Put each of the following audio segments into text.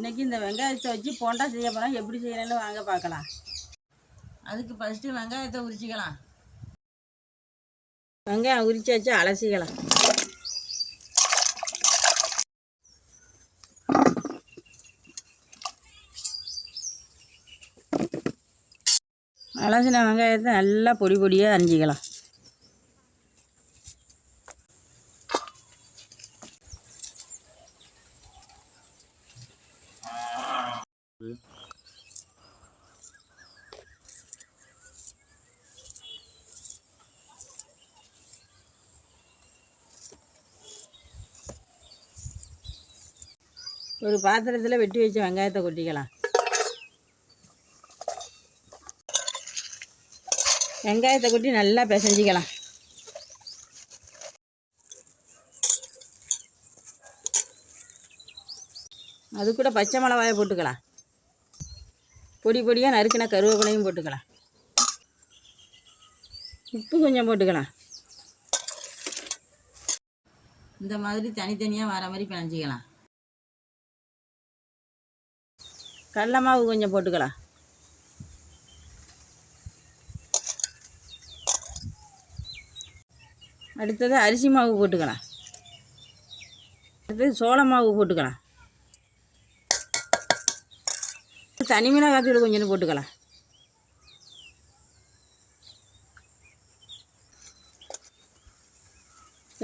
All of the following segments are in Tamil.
இன்னைக்கு இந்த வெங்காயத்தை வச்சு போண்டா செய்ய போகிறோம் எப்படி செய்யணும்னு வாங்க பார்க்கலாம். அதுக்கு ஃபஸ்ட்டு வெங்காயத்தை உரிச்சிக்கலாம். வெங்காயம் உரிச்சு வச்சு அலசிக்கலாம். அலசின வெங்காயத்தை நல்லா பொடி பொடியாக அரிஞ்சிக்கலாம். ஒரு பாத்திரத்தில் வெட்டி வச்ச வெங்காயத்தை கொட்டிக்கலாம். வெங்காயத்தை கொட்டி நல்லா பிசைஞ்சிக்கலாம். அது கூட பச்சை மிளகாயை போட்டுக்கலாம். பொடி பொடியாக நறுக்கின கருவேப்பிலையும் போட்டுக்கலாம். உப்பு கொஞ்சம் போட்டுக்கலாம். இந்த மாதிரி தனித்தனியாக வர மாதிரி பிணைஞ்சிக்கலாம் கடல மாவு கொஞ்சம் போட்டுக்கலாம். அடுத்தது அரிசி மாவு போட்டுக்கலாம். அடுத்தது சோள மாவு போட்டுக்கலாம். தனி மிளகாத்தூள் கொஞ்சம் போட்டுக்கலாம்.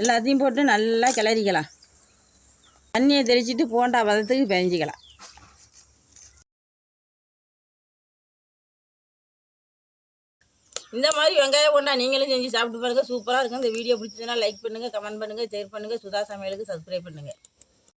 எல்லாத்தையும் போட்டு நல்லா கிளறிக்கலாம். தண்ணியை தெளிச்சிட்டு போண்டா பதத்துக்கு பெஞ்சிக்கலாம். இந்த மாதிரி வெங்காயம் போண்டா நீங்களும் செஞ்சு சாப்பிட்டு பாருங்க. சூப்பராக இருக்கும். இந்த வீடியோ பிடிச்சதுன்னா லைக் பண்ணுங்கள் கமெண்ட் பண்ணுங்கள் ஷேர் பண்ணுங்கள் சுதா சமையலுக்கு சப்ஸ்கிரைப் பண்ணுங்கள்